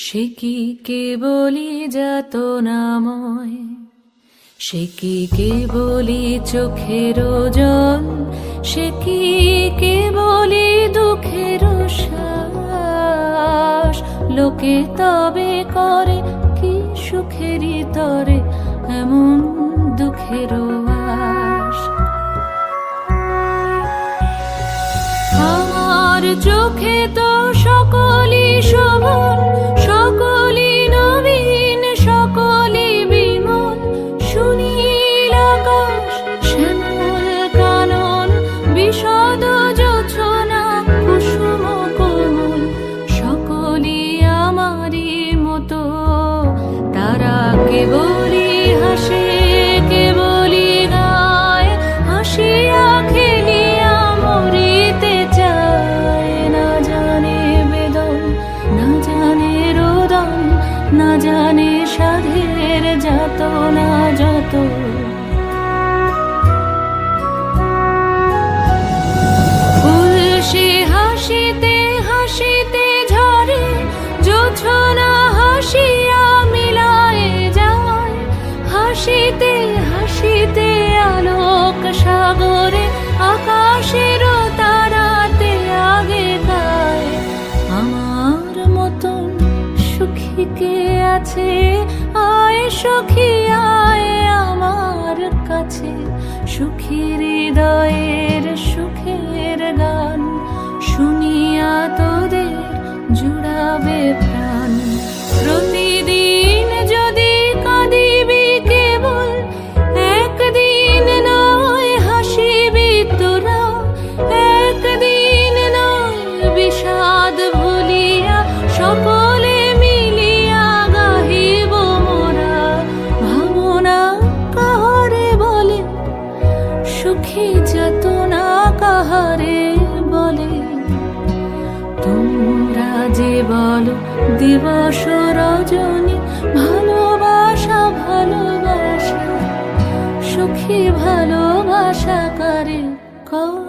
সে কি কেবলি যাত নাময় সে কি কেবলি চোখের জল সে কি কেবলি দুঃখের শ্বাস? লোকে তবে করে কি সুখেরই তরে, এমন দুঃখের আশ আমার চোখে তো সকলই শোভন আমারই মতো। তারা কেবলই হাসে, কেবলই গায়। হাসিয়া খেলিয়া মরিতে চায়। না জানে বেদন, না জানে রোদন, না জানে সাধের যত না যত। আছে আয় সখী কাহারে বলে তোমরা যে বলো দিবস রজনী ভালোবাসা ভালোবাসা সুখী ভালোবাসা করে কর?